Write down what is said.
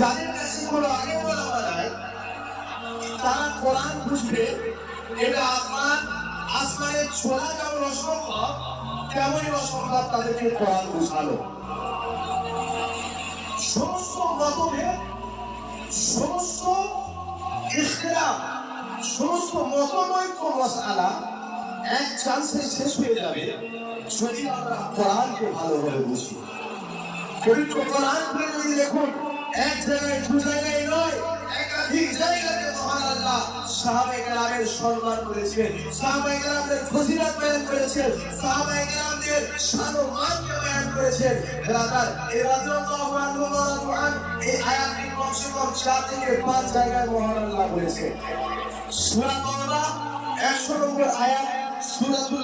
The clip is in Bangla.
যাদের কাছে কোনো বলা নাই, তারা কোরআন বুঝবে, এটা আসমান আসমানের ছোড়া যেমন অসম্ভব, তেমনই অসম্ভব তাদেরকে কোরআন বুঝালো সমস্ত মতভেদ, সমস্ত ইখতিলাফ, সমস্ত মতনৈক্য মশালা এক চান্সে শেষ হয়ে যাবে যদি আমরা কোরআনকে ভালোভাবে বুঝি। পবিত্র কোরআন খুলে যদি দেখুন এক জায়গায়, দু জায়গায় নয় একাধিক জায়গাতে মহান আল্লাহ সাহাবায়ে কেরামের সম্মান করেছেন। সাহাবায়ে কেরামদের ফজিলত বয়ান করেছেন, সাহাবায়ে কেরামদের শান ও মানকে বয়ান করেছেন। রাদার এই রাদিয়াল্লাহু আনহু ওয়া রাদু আন, এই আয়াতটি কমসে কম চার থেকে পাঁচ জায়গায় মহান আল্লাহ বলেছেন। সূরা বাকারা 100 নম্বর আয়াত, সূরাতুল